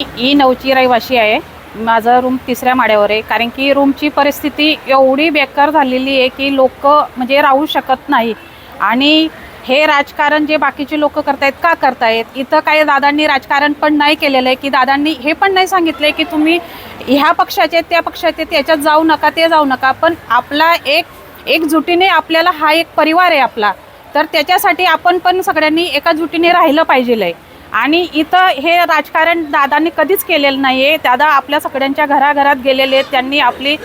ही नऊची रहिवाशी आहे. माझं रूम तिसऱ्या माड्यावर आहे. कारण की रूमची परिस्थिती एवढी बेकार झालेली आहे की लोक म्हणजे राहू शकत नाही. आणि हे राजकारण जे बाकीचे लोक करतायत का करतायत? इथं काही दादांनी राजकारण पण नाही केलेलं आहे. की दादांनी हे पण नाही सांगितलं की तुम्ही ह्या पक्षाचे आहेत, त्या पक्षाचे त्याच्यात जाऊ नका ते जाऊ नका. पण आपला एक एकजुटीने आपल्याला हा एक परिवार आहे आपला. तर त्याच्यासाठी आपण पण सगळ्यांनी एकजुटीने राहिलं पाहिजे आहे आणि इथं हे राजकारण दादांनी कधीच केलेलं नाही आहे दादा आपल्या सगळ्यांच्या घराघरात गेलेले आहेत. त्यांनी आपली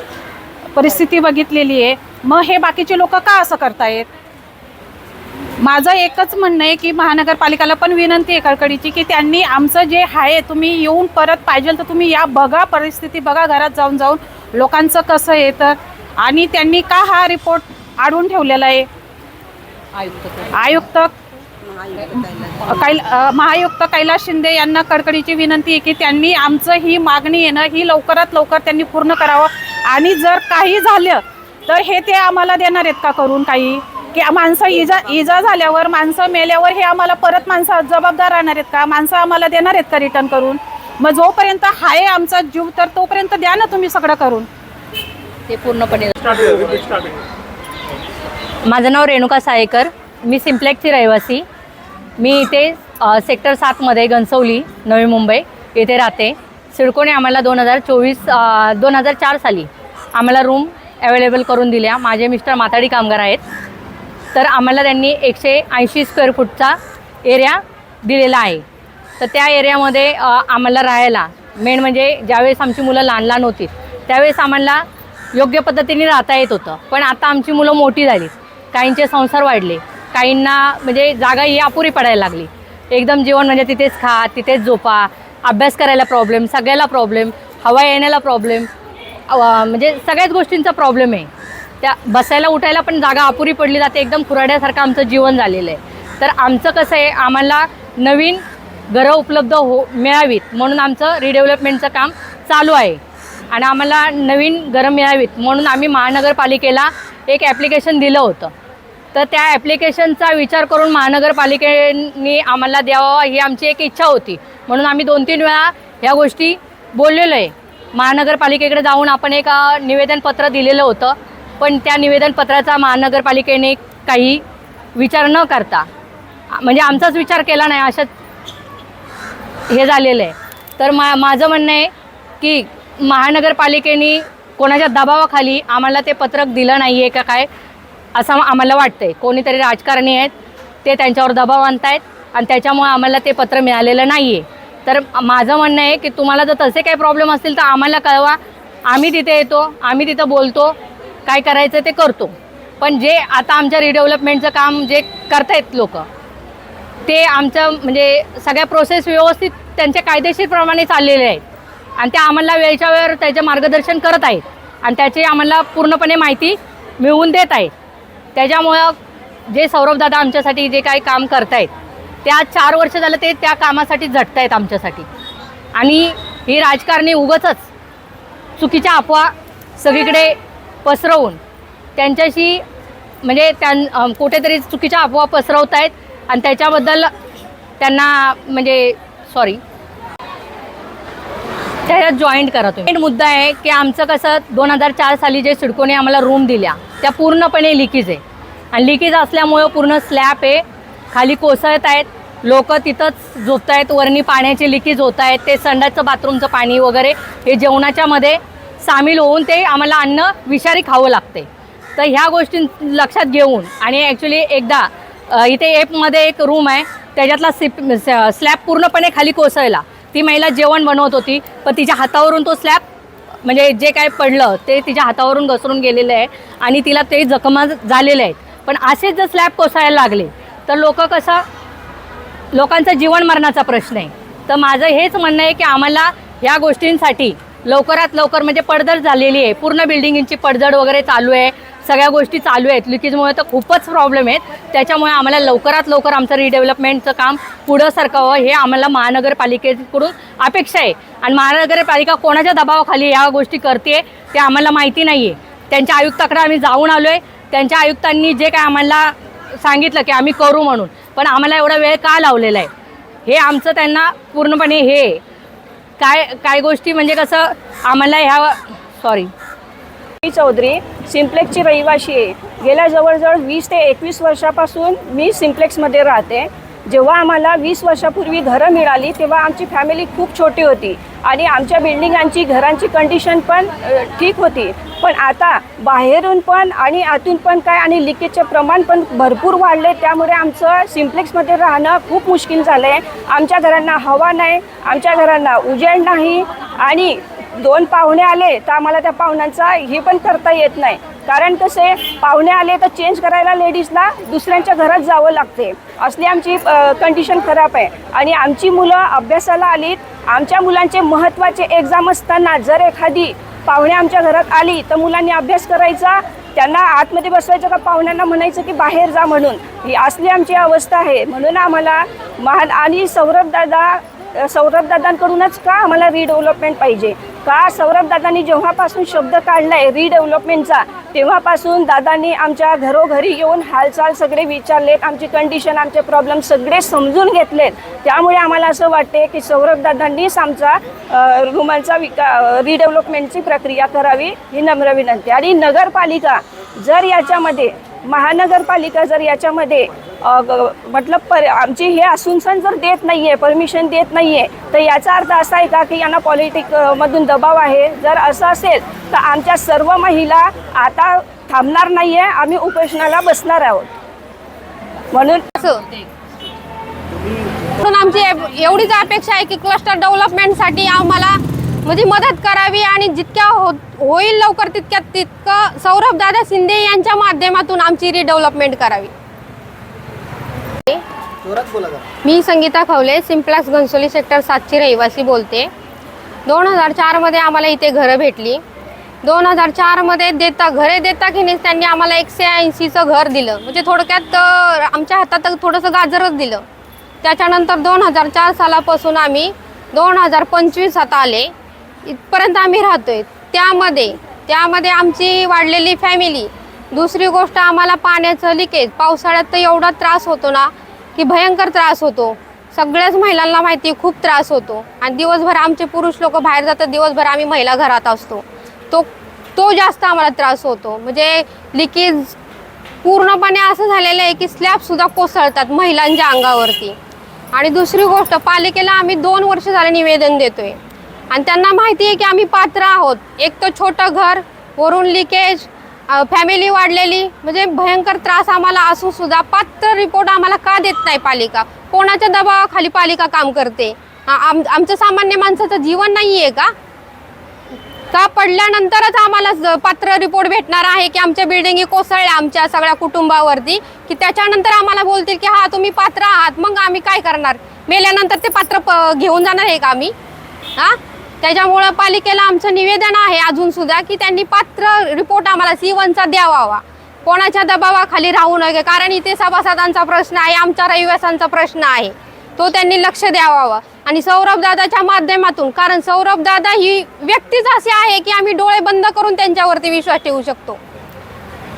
परिस्थिती बघितलेली आहे. मग हे बाकीचे लोक का असं करतायत? माझं एकच म्हणणं आहे की महानगरपालिकाला पण विनंती आहे कळकळीची की त्यांनी आमचं जे आहे तुम्ही येऊन परत पाहिजे तर तुम्ही या बघा परिस्थिती बघा घरात जाऊन जाऊन लोकांचं कसं आहे तर. आणि त्यांनी का हा रिपोर्ट आडून ठेवलेला आहे? आयुक्त कैल अ, महाआयुक्त कैलास शिंदे यांना कडकडीची विनंती आहे की त्यांनी आमचं ही मागणी आहे ना ही लवकरात लवकर त्यांनी पूर्ण करावं. आणि जर काही झालं तर हे ते आम्हाला देणार आहेत का करून काही? की माणसं इजा इजा झाल्यावर माणसं मेल्यावर हे आम्हाला परत माणसं जबाबदार राहणार आहेत का? माणसं आम्हाला देणार आहेत का रिटर्न करून? मग जोपर्यंत आहे आमचा जीव तर तोपर्यंत द्या ना तुम्ही सगळं करून. ते पूर्णपणे माझं नाव रेणुका सायकर मी सिम्प्लेक्सची रहिवासी. मी इथे सेक्टर सातमध्ये घनसवली नवी मुंबई येथे राहते. सिडकोने आम्हाला दोन हजार चोवीस दोन हजार चार साली आम्हाला रूम अवेलेबल करून दिल्या. माझे मिस्टर माताडी कामगार आहेत. तर आम्हाला त्यांनी एकशे ऐंशी स्क्वेअर फूटचा एरिया दिलेला आहे. तर त्या एरियामध्ये आम्हाला राहायला मेन म्हणजे ज्यावेळेस आमची मुलं लहान लहान होती त्यावेळेस आम्हाला योग्य पद्धतीने राहता येत होतं. पण आता आमची मुलं मोठी झाली. काहींचे संसार वाढले. काहींना म्हणजे जागा ही अपुरी पडायला लागली. एकदम जेवण म्हणजे तिथेच खा तिथेच झोपा अभ्यास करायला प्रॉब्लेम सगळ्याला प्रॉब्लेम हवा येण्याला प्रॉब्लेम म्हणजे सगळ्याच गोष्टींचा प्रॉब्लेम आहे. त्या बसायला उठायला पण जागा अपुरी पडली जाते एकदम खुराड्यासारखं आमचं जीवन झालेलं आहे. तर आमचं कसं आहे आम्हाला नवीन घरं उपलब्ध हो मिळावीत म्हणून आमचं रिडेव्हलपमेंटचं काम चालू आहे. आणि आम्हाला नवीन घरं मिळावीत म्हणून आम्ही महानगरपालिकेला एक ॲप्लिकेशन दिलं होतं. तर त्या ॲप्लिकेशनचा विचार करून महानगरपालिकेने आम्हाला द्यावा ही आमची एक इच्छा होती. म्हणून आम्ही दोन तीन वेळा ह्या गोष्टी बोललेलो आहे. महानगरपालिकेकडे जाऊन आपण एक निवेदनपत्र दिलेलं होतं. पण त्या निवेदनपत्राचा महानगरपालिकेने काही विचार न करता म्हणजे आमचाच विचार केला नाही अशा हे झालेलं आहे. तर मा माझं म्हणणं आहे की महानगरपालिकेने कोणाच्या दबावाखाली आम्हाला ते पत्रक दिलं नाही आहे का काय असं आम्हाला वाटतं आहे कोणीतरी राजकारणी आहेत ते त्यांच्यावर दबाव आणतायत आणि त्याच्यामुळे आम्हाला ते पत्र मिळालेलं नाही आहे तर माझं म्हणणं आहे की तुम्हाला जर तसे काही प्रॉब्लेम असतील तर आम्हाला कळवा. आम्ही तिथे येतो आम्ही तिथं बोलतो काय करायचं ते करतो. पण जे आता आमच्या रिडेव्हलपमेंटचं काम जे करतायत लोक ते आमचं म्हणजे सगळ्या प्रोसेस व्यवस्थित त्यांच्या कायदेशीरप्रमाणे चाललेले आहेत. आणि ते आम्हाला वेळच्या वेळेवर त्याचे मार्गदर्शन करत आहेत. आणि त्याची आम्हाला पूर्णपणे माहिती मिळवून देत आहेत. त्याच्यामुळं जे सौरभदादा आमच्यासाठी जे काही काम करतायत त्या चार वर्ष झालं ते त्या कामासाठी झटत आहेत आमच्यासाठी. आणि ही राजकारणी उगचच चुकीच्या अफवा सगळीकडे पसरवून त्यांच्याशी म्हणजे त्यां कुठेतरी चुकीच्या अफवा पसरवत आहेत आणि त्याच्याबद्दल त्यांना म्हणजे सॉरी त्याच्यात जॉईंट करा तुम्ही. मेन मुद्दा आहे की आमचं कसं दोन हजार चार साली जे सिडकोने आम्हाला रूम दिल्या त्या पूर्णपणे लिकीज आहे. आणि लिकीज असल्यामुळं पूर्ण स्लॅब आहे. खाली कोसळत आहेत. लोक तिथंच झोपत आहेत वरणी पाण्याचे लिकीज होत आहेत ते संडाचं बाथरूमचं पाणी वगैरे हे जेवणाच्यामध्ये सामील होऊन ते आम्हाला अन्न विषारी खावं लागते. तर ह्या गोष्टी लक्षात घेऊन आणि ॲक्च्युली एकदा इथे एपमध्ये एक रूम आहे. त्याच्यातला सिप स्लॅब पूर्णपणे खाली कोसळला. ती महिला जेवण बनवत होती पण तिच्या हातावरून तो स्लॅब म्हणजे जे काय पडलं ते तिच्या हातावरून घसरून गेलेलं आहे आणि तिला ते जखमा झालेले आहेत. पण असेच जर स्लॅब कोसळायला लागले तर लोक कसं लोकांचा जीवन मरणाचा प्रश्न आहे. तर माझं हेच म्हणणं आहे की आम्हाला ह्या गोष्टींसाठी लवकरात लवकर म्हणजे पडझड झालेली आहे. पूर्ण बिल्डिंगची पडझड वगैरे चालू आहे. सगळ्या गोष्टी चालू आहेत. लिकेजमुळे तर खूपच प्रॉब्लेम आहेत. त्याच्यामुळे आम्हाला लवकरात लवकर आमचं रिडेव्हलपमेंटचं काम पुढं सरकावं हे आम्हाला महानगरपालिकेकडून अपेक्षा आहे. आणि महानगरपालिका कोणाच्या दबावाखाली या गोष्टी करते ते आम्हाला माहिती नाही आहे त्यांच्या आयुक्ताकडे आम्ही जाऊन आलो आहे त्यांच्या आयुक्तांनी जे काय आम्हाला सांगितलं की आम्ही करू म्हणून पण आम्हाला एवढा वेळ का लावलेला आहे? हे आमचं त्यांना पूर्णपणे हे आहे. काय काय गोष्टी म्हणजे कसं आम्हाला ह्या सॉरी चौधरी सिम्प्लेक्सची रहिवाशी आहे. गेल्या जवळजवळ वीस ते एकवीस वर्षापासून मी सिम्प्लेक्समध्ये राहते. जेव्हा आम्हाला वीस वर्षापूर्वी घरं मिळाली तेव्हा आमची फॅमिली खूप छोटी होती आणि आमच्या बिल्डिंगांची घरांची कंडिशन पण ठीक होती. पण आता बाहेरून पण आणि आतून पण काय आणि लिकेजचे प्रमाण पण भरपूर वाढले त्यामुळे आमचं सिम्प्लेक्समध्ये राहणं खूप मुश्किल झालं आहे आमच्या घरांना हवा नाही आमच्या घरांना उजेड नाही आणि दोन पाहुणे आले तर आम्हाला त्या पाहुण्यांचा हे पण करता येत नाही. कारण कसे पाहुणे आले तर चेंज करायला लेडीजला दुसऱ्यांच्या घरात जावं लागते. असली आमची कंडिशन खराब आहे. आणि आमची मुलं अभ्यासाला आलीत आमच्या मुलांचे महत्त्वाचे एक्झाम असताना जर एखादी पाहुणे आमच्या घरात आली तर मुलांनी अभ्यास करायचा त्यांना आतमध्ये बसवायचं का पाहुण्यांना म्हणायचं की बाहेर जा म्हणून? ही असली आमची अवस्था आहे. म्हणून आम्हाला महान आणि सौरभ दादा सौरभ दादांकडूनच का आम्हाला रिडेव्हलपमेंट पाहिजे? का सौरभ दादांनी जेव्हापासून शब्द काढलाय रिडेव्हलपमेंटचा तेव्हापासून दादांनी आमच्या घरोघरी येऊन हालचाल सगळे विचारलेत आमची कंडिशन आमचे प्रॉब्लेम सगळे समजून घेतलेत. त्यामुळे आम्हाला असं वाटते की सौरभ दादांनीच आमचा रुमांचा विका रिडेव्हलपमेंटची प्रक्रिया करावी ही नम्र विनंती. आणि नगरपालिका जर याच्यामध्ये महानगरपालिका जर याच्यामध्ये मतलब पर आमची हे असूनसन जर देत नाही आहे परमिशन देत नाही आहे तर याचा अर्थ असा आहे का की यांना पॉलिटिकमधून दबाव आहे? जर असं असेल तर आमच्या सर्व महिला आता थांबणार नाही आहे आम्ही उपोषणाला बसणार आहोत. म्हणून म्हणून आमची एवढीच अपेक्षा आहे की क्लस्टर डेव्हलपमेंटसाठी आम्हाला म्हणजे मदत करावी आणि जितक्या हो होईल लवकर तितक्यात तितकं सौरभ दादा शिंदे यांच्या माध्यमातून आमची रिडेव्हलपमेंट करावी. मी संगीता खवले सिम्प्लॅक्स घनसोली सेक्टर सातची रहिवासी बोलते. दोन हजार चारमध्ये आम्हाला इथे घरं भेटली. दोन हजार चारमध्ये देता घरे देता की नाही त्यांनी आम्हाला एकशे ऐंशीचं घर दिलं. म्हणजे थोडक्यात आमच्या हातात थोडंसं गाजरच दिलं. त्याच्यानंतर दोन हजार चार सालापासून आम्ही दोन हजार पंचवीस आता आले. इथपर्यंत आम्ही राहतोय. त्यामध्ये त्यामध्ये आमची वाढलेली फॅमिली दुसरी गोष्ट आम्हाला पाण्याचं लिकेज पावसाळ्यात तर एवढा त्रास होतो ना की भयंकर त्रास होतो. सगळ्याच महिलांना माहिती खूप त्रास होतो. आणि दिवसभर आमचे पुरुष लोक बाहेर जातात दिवसभर आम्ही महिला घरात असतो. तो तो जास्त आम्हाला त्रास होतो. म्हणजे लिकेज पूर्णपणे असं झालेलं आहे की स्लॅबसुद्धा कोसळतात महिलांच्या अंगावरती. आणि दुसरी गोष्ट पालिकेला आम्ही दोन वर्ष झाले निवेदन देतोय. आणि त्यांना माहिती आहे की आम्ही पात्र आहोत. एक तर छोटं घर वरून लिकेज फॅमिली वाढलेली म्हणजे भयंकर त्रास आम्हाला असून सुद्धा पात्र रिपोर्ट आम्हाला का देत नाही पालिका? कोणाच्या दबावाखाली पालिका काम करते? आम आमचं सामान्य माणसाचं जीवन नाही आहे का? का पडल्यानंतरच आम्हाला पात्र रिपोर्ट भेटणार आहे की आमच्या बिल्डिंगी कोसळल्या आमच्या सगळ्या कुटुंबावरती? की त्याच्यानंतर आम्हाला बोलतील की हा तुम्ही पात्र आहात मग आम्ही काय करणार? मेल्यानंतर ते पात्र प- घेऊन जाणार आहे का आम्ही? हा त्याच्यामुळं पालिकेला आमचं निवेदन आहे अजून सुद्धा की त्यांनी पात्र रिपोर्ट आम्हाला सी वनचा द्यावा कोणाच्या दबावाखाली राहू नये कारण इथे सभासदांचा प्रश्न आहे आमच्या रहिवाशांचा प्रश्न आहे. तो त्यांनी लक्ष द्यावा आणि सौरभदादाच्या माध्यमातून कारण सौरभदादा ही व्यक्तीच अशी आहे की आम्ही डोळे बंद करून त्यांच्यावरती विश्वास ठेवू शकतो.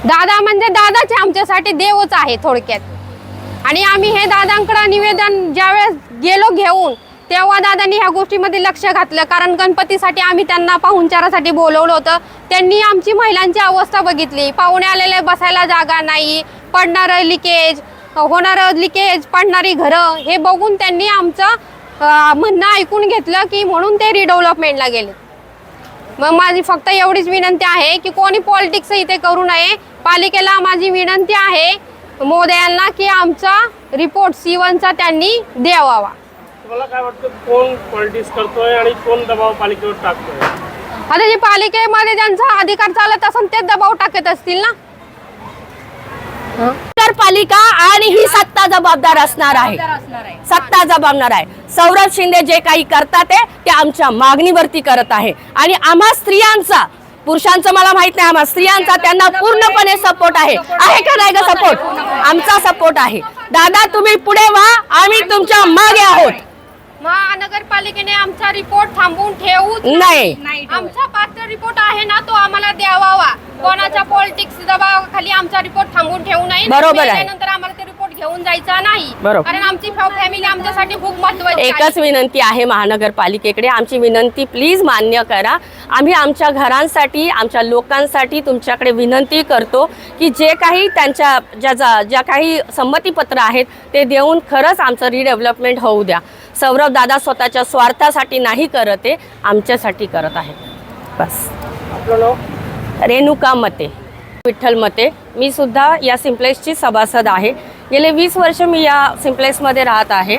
दादा म्हणजे दादाचे आमच्यासाठी देवच आहे थोडक्यात. आणि आम्ही हे दादांकडे निवेदन ज्यावेळेस गेलो घेऊन तेव्हा दादांनी ह्या गोष्टीमध्ये लक्ष घातलं. कारण गणपतीसाठी आम्ही त्यांना पाहुणचारासाठी बोलवलं होतं. त्यांनी आमची महिलांची अवस्था बघितली. पाहुणे आलेले बसायला जागा नाही. पडणारं लिकेज होणारं लिकेज पडणारी घरं हे बघून त्यांनी आमचं म्हणणं ऐकून घेतलं की म्हणून ते रिडेव्हलपमेंटला गेले. मग माझी फक्त एवढीच विनंती आहे की कोणी पॉलिटिक्स इथे करू नये. पालिकेला माझी विनंती आहे मोदयांना की आमचा रिपोर्ट सी वनचा त्यांनी द्यावा तुम्हाला काय वाटतं कोण पॉलिटिक्स करतोय आणि कोण दबाव पालिकेवर टाकतोय? आता जे पालिकेमध्ये ज्यांचा अधिकार चालत असेल ते दबाव टाकत असतील ना? नगरपालिका आणि ही सत्ता जबाबदार असणार आहे. सत्ता जबाबदार आहे. सौरभ शिंदे जे काही करतात आहे, ते आमच्या मागणीवरती करत आहे. आणि आम्हा स्त्रियांचा पुरुषांचं मला माहीत नाही आम्हा स्त्रियांचा त्यांना पूर्णपणे सपोर्ट आहे. आहे का नाही का सपोर्ट आमचा सपोर्ट आहे. दादा तुम्ही पुढे व्हा. आम्ही तुमच्या मागे आहोत. महानगरपालिकेने आमचा रिपोर्ट थांबवून ठेवू नाही. आमचा पात्र रिपोर्ट आहे ना तो आम्हाला द्यावा कोणाच्या पॉलिटिक्स दबावाखाली आमचा रिपोर्ट थांबवून ठेवू नये. बरोबर आहे. नंतर आम्हाला ते रिपोर्ट घेऊन जायचा नाही. बरोबर. कारण आमची फॅमिली आमच्यासाठी खूप महत्वाची आहे. एकच विनंती आहे महानगरपालिकेकडे. आमची विनंती प्लीज मान्य करा. आम्ही आमच्या घरांसाठी आमच्या लोकांसाठी तुमच्याकडे विनंती करतो की जे काही त्यांच्या ज्या ज्या ज्या काही संमतीपत्र आहेत ते देऊन खरंच आमचं रिडेव्हलपमेंट होऊ द्या. सौरभ दादा स्वतःच्या स्वार्थासाठी नाही करत आहे आमच्यासाठी करत आहेत. बस. आपलं नाव? रेणुका मते. विठ्ठल मते. मी सुद्धा या सिम्प्लेक्सची सभासद आहे. गेले वीस वर्ष मी या सिम्प्लेक्समध्ये राहत आहे.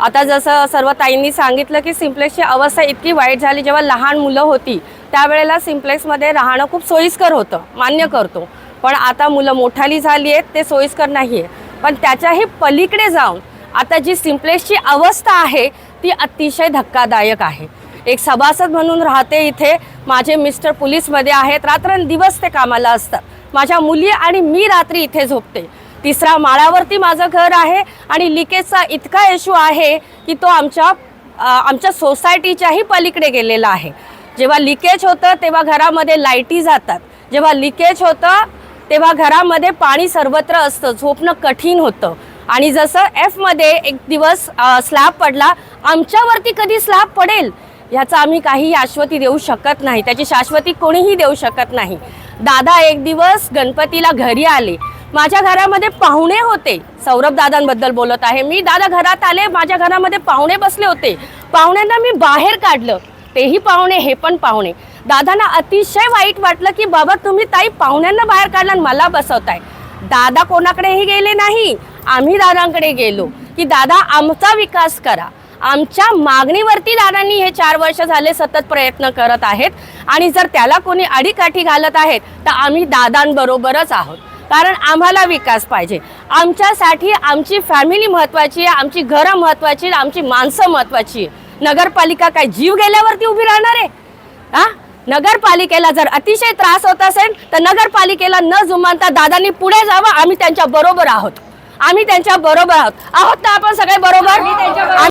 आता जसं सर्व ताईंनी सांगितलं की सिम्प्लेक्सची अवस्था इतकी वाईट झाली जेव्हा लहान मुलं होती त्यावेळेला सिम्प्लेक्समध्ये राहणं खूप सोयीस्कर होतं मान्य करतो. पण आता मुलं मोठाली झाली आहेत ते सोयीस्कर नाही आहे पण त्याच्याही पलीकडे जाऊन आता जी सिम्प्लेक्सची अवस्था आहे ती अतिशय धक्कादायक आहे. एक सभासद म्हणून राहते इथे माझे मिस्टर पोलीसमध्ये आहेत रात्रंदिवस ते कामाला असतात. माझ्या मुली आणि मी रात्री इथे झोपते. तिसऱ्या माळ्यावरती माझं घर आहे आणि लिकेजचा इतका इश्यू आहे की तो आमच्या आमच्या सोसायटीच्याही पलीकडे गेलेला आहे. जेव्हा लिकेज होतं तेव्हा घरामध्ये लाईटी जातात. जेव्हा लिकेज होतं तेव्हा घरामध्ये पाणी सर्वत्र असतं. झोपणं कठीण होतं. आणि जसं एफमध्ये एक दिवस स्लॅब पडला आमच्यावरती कधी स्लॅब पडेल? ह्याचा आम्ही काही शाश्वती देऊ शकत नाही. त्याची शाश्वती कोणीही देऊ शकत नाही. दादा एक दिवस गणपतीला घरी आले. माझ्या घरामध्ये पाहुणे होते. सौरभ दादांबद्दल बोलत आहे. मी दादा घरात आले माझ्या घरामध्ये पाहुणे बसले होते. पाहुण्यांना मी बाहेर काढलं. तेही पाहुणे हे पण पाहुणे. दादांना अतिशय वाईट वाटलं की बाबा तुम्ही ताई पाहुण्यांना बाहेर काढला मला बसवताय. दादा कोणाकडेही गेले नाही. आम्ही दादांकडे गेलो की दादा आमचा विकास करा. आमच्या मागणीवरती दादांनी हे चार वर्ष झाले सतत प्रयत्न करत आहेत आणि जर त्याला कोणी अडीकाठी घालत आहेत तर आम्ही दादांबरोबरच आहोत. कारण आम्हाला विकास पाहिजे. आमच्यासाठी आमची फॅमिली महत्त्वाची आहे आमची घरं महत्त्वाची आहे आमची माणसं महत्त्वाची आहे नगरपालिका काय जीव गेल्यावरती उभी राहणार आहे? हा? नगरपालिकेला जर अतिशय त्रास होत असेल तर नगरपालिकेला न जुमानता दादांनी पुढे जावं आम्ही त्यांच्या बरोबर आहोत. आम्ही त्यांच्या बरोबर आहोत. आहोत ना आपण सगळे बरोबर?